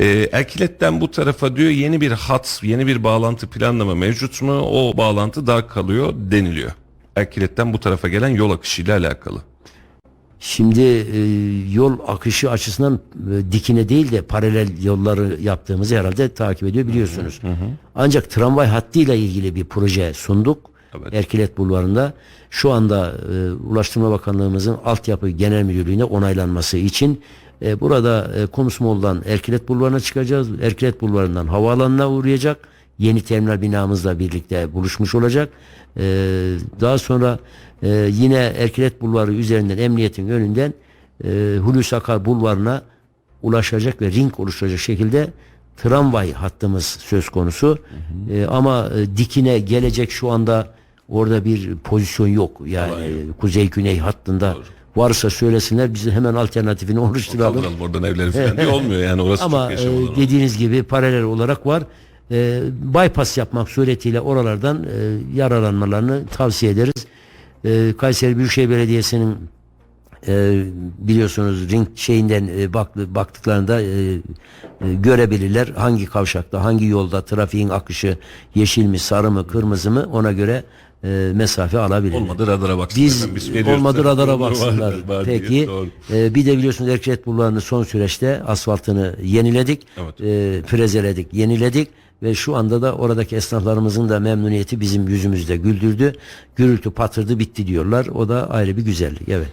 Ee, Erkilet'ten bu tarafa diyor yeni bir hat, yeni bir bağlantı planlama mevcut mu? O bağlantı dar kalıyor deniliyor. Erkilet'ten bu tarafa gelen yol akışıyla alakalı. Şimdi e, yol akışı açısından e, dikine değil de paralel yolları yaptığımızı herhalde takip ediyor biliyorsunuz. Ancak tramvay hattıyla ilgili bir proje sunduk. Evet. Erkilet Bulvarı'nda şu anda e, Ulaştırma Bakanlığımızın altyapı genel müdürlüğüne onaylanması için e, burada e, Kumsmol'dan Erkilet Bulvarı'na çıkacağız. Erkilet Bulvarı'ndan havaalanına uğrayacak. Yeni terminal binamızla birlikte buluşmuş olacak. E, daha sonra e, yine Erkilet Bulvarı üzerinden emniyetin önünden e, Hulusi Akar Bulvarı'na ulaşacak ve ring oluşturacak şekilde tramvay hattımız söz konusu. E, ama e, dikine gelecek şu anda orada bir pozisyon yok. Yani yok. e, kuzey güney hattında varsa söylesinler biz hemen alternatifini oluşturalım. Kaldıralım oradan evleri falan diye olmuyor yani orası Ama çok e, dediğiniz gibi paralel olarak var. E, bypass yapmak suretiyle oralardan e, yararlanmalarını tavsiye ederiz. E, Kayseri Büyükşehir Belediyesi'nin e, biliyorsunuz ring şeyinden e, bak, baktıklarında e, görebilirler hangi kavşakta hangi yolda trafiğin akışı yeşil mi sarı mı kırmızı mı ona göre e, mesafe alabilirler. Olmadı radara baksınlar. Biz olmadı radara baksınlar. var Peki. Ee, bir de biliyorsunuz Erkilet Bulvarı'nın son süreçte asfaltını yeniledik. Evet. Ee, frezeledik, yeniledik ve şu anda da oradaki esnaflarımızın da memnuniyeti bizim yüzümüzde güldürdü. Gürültü patırdı bitti diyorlar. O da ayrı bir güzellik. Evet.